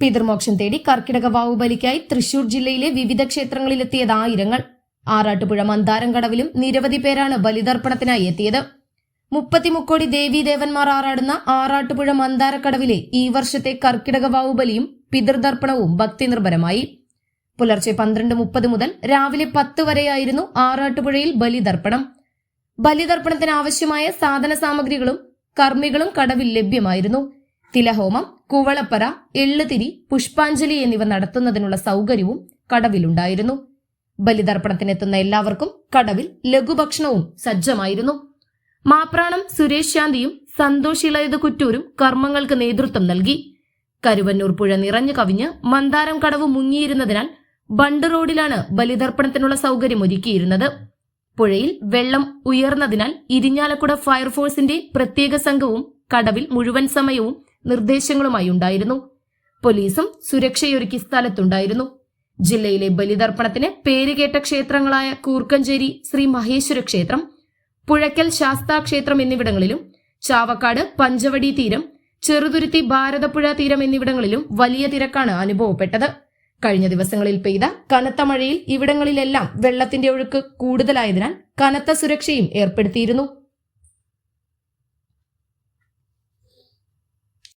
പിതൃമോക്ഷം തേടി കർക്കിടക വാവുബലിക്കായി തൃശൂർ ജില്ലയിലെ വിവിധ ക്ഷേത്രങ്ങളിലെത്തിയത് ആയിരങ്ങൾ. ആറാട്ടുപുഴ മന്ദാരം കടവിലും നിരവധി പേരാണ് ബലിതർപ്പണത്തിനായി എത്തിയത്. മുപ്പത്തിമുക്കോടി ദേവീദേവന്മാർ ആറാടുന്ന ആറാട്ടുപുഴ മന്ദാരക്കടവിലെ ഈ വർഷത്തെ കർക്കിടക വാവുബലിയും പിതൃതർപ്പണവും ഭക്തി നിർഭരമായി പുലർച്ചെ പന്ത്രണ്ട് മുപ്പത് മുതൽ രാവിലെ പത്ത് വരെയായിരുന്നു ആറാട്ടുപുഴയിൽ ബലിതർപ്പണം. ബലിതർപ്പണത്തിന് ആവശ്യമായ സാധന സാമഗ്രികളും കർമ്മികളും കടവിൽ ലഭ്യമായിരുന്നു. തിലഹോമം കുവളപ്പറ എള്ളുതിരി പുഷ്പാഞ്ജലി എന്നിവ നടത്തുന്നതിനുള്ള സൗകര്യവും കടവിലുണ്ടായിരുന്നു. ബലിതർപ്പണത്തിനെത്തുന്ന എല്ലാവർക്കും കടവിൽ ലഘുഭക്ഷണവും സജ്ജമായിരുന്നു. മാപ്രാണം സുരേഷ് ശാന്തിയും സന്തോഷ് ഇളയത് കുറ്റൂരും കർമ്മങ്ങൾക്ക് നേതൃത്വം നൽകി. കരുവന്നൂർ പുഴ നിറഞ്ഞു കവിഞ്ഞ് മന്ദാരം കടവ് മുങ്ങിയിരുന്നതിനാൽ ബണ്ട് റോഡിലാണ് ബലിതർപ്പണത്തിനുള്ള സൗകര്യം ഒരുക്കിയിരുന്നത്. പുഴയിൽ വെള്ളം ഉയർന്നതിനാൽ ഇരിഞ്ഞാലക്കുട ഫയർഫോഴ്സിന്റെ പ്രത്യേക സംഘവും കടവിൽ മുഴുവൻ സമയവും നിർദ്ദേശങ്ങളുമായി ഉണ്ടായിരുന്നു. പോലീസും സുരക്ഷയൊരുക്കി സ്ഥലത്തുണ്ടായിരുന്നു. ജില്ലയിലെ ബലിതർപ്പണത്തിന് പേരുകേട്ട ക്ഷേത്രങ്ങളായ കൂർക്കഞ്ചേരി ശ്രീ മഹേശ്വര ക്ഷേത്രം പുഴയ്ക്കൽ ശാസ്താ ക്ഷേത്രം എന്നിവിടങ്ങളിലും ചാവക്കാട് പഞ്ചവടി തീരം ചെറുതുരുത്തി ഭാരതപ്പുഴ തീരം എന്നിവിടങ്ങളിലും വലിയ തിരക്കാണ് അനുഭവപ്പെട്ടത്. കഴിഞ്ഞ ദിവസങ്ങളിൽ പെയ്ത കനത്ത മഴയിൽ ഇവിടങ്ങളിലെല്ലാം വെള്ളത്തിന്റെ ഒഴുക്ക് കൂടുതലായതിനാൽ കനത്ത സുരക്ഷയും ഏർപ്പെടുത്തിയിരുന്നു.